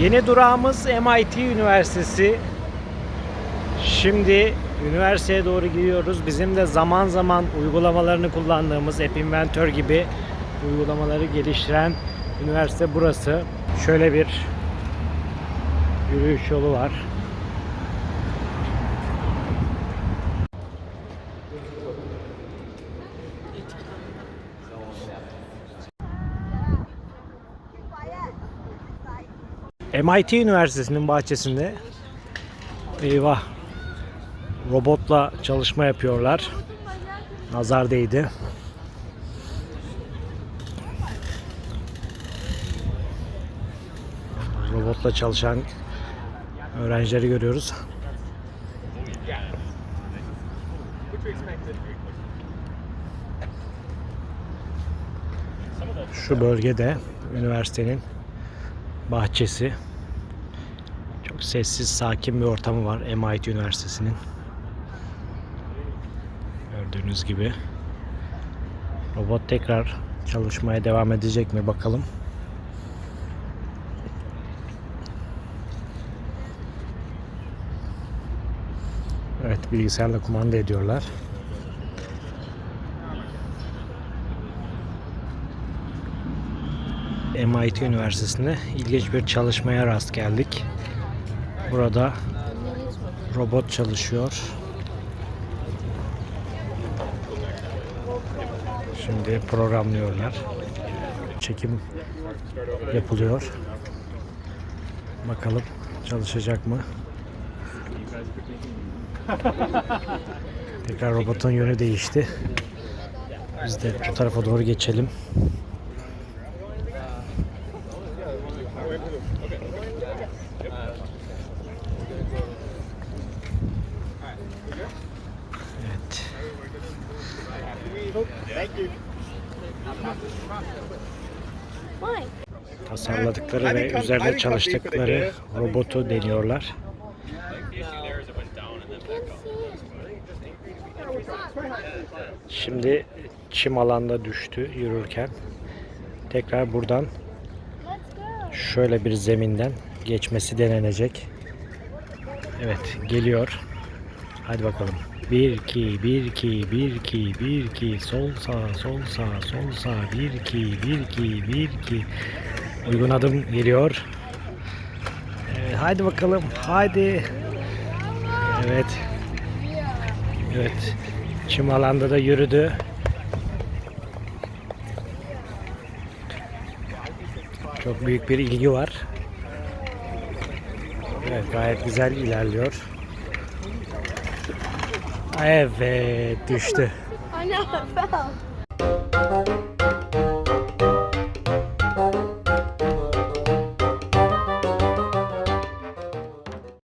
Yeni durağımız MIT Üniversitesi. Şimdi üniversiteye doğru gidiyoruz. Bizim de zaman zaman uygulamalarını kullandığımız App Inventor gibi uygulamaları geliştiren üniversite burası. Şöyle bir yürüyüş yolu var. MIT Üniversitesi'nin bahçesinde eyvah robotla çalışma yapıyorlar. Nazar değdi. Robotla çalışan öğrencileri görüyoruz. Şu bölgede üniversitenin bahçesi. Çok sessiz, sakin bir ortamı var MIT Üniversitesi'nin. Gördüğünüz gibi. Robot tekrar çalışmaya devam edecek mi bakalım. Evet, bilgisayarla kumanda ediyorlar. MIT Üniversitesi'nde ilginç bir çalışmaya rast geldik. Burada robot çalışıyor. Şimdi programlıyorlar. Çekim yapılıyor. Bakalım çalışacak mı? Tekrar robotun yönü değişti. Biz de bu tarafa doğru geçelim. Evet. Why? Tasarladıkları ve üzerinde çalıştıkları robotu deniyorlar. Şimdi çim alanda düştü yürürken. Tekrar buradan şöyle bir zeminden geçmesi denenecek. Evet geliyor. Hadi bakalım. 1 2 1 2 1 2 1 2 sol sağ sol sağ sol sağ 1 2 1 2 1 2 Uygun adım geliyor. Evet, haydi bakalım. Haydi. Evet. Evet. Çim alanda da yürüdü. Çok büyük bir ilgi var. Evet gayet güzel ilerliyor. Evet düştü.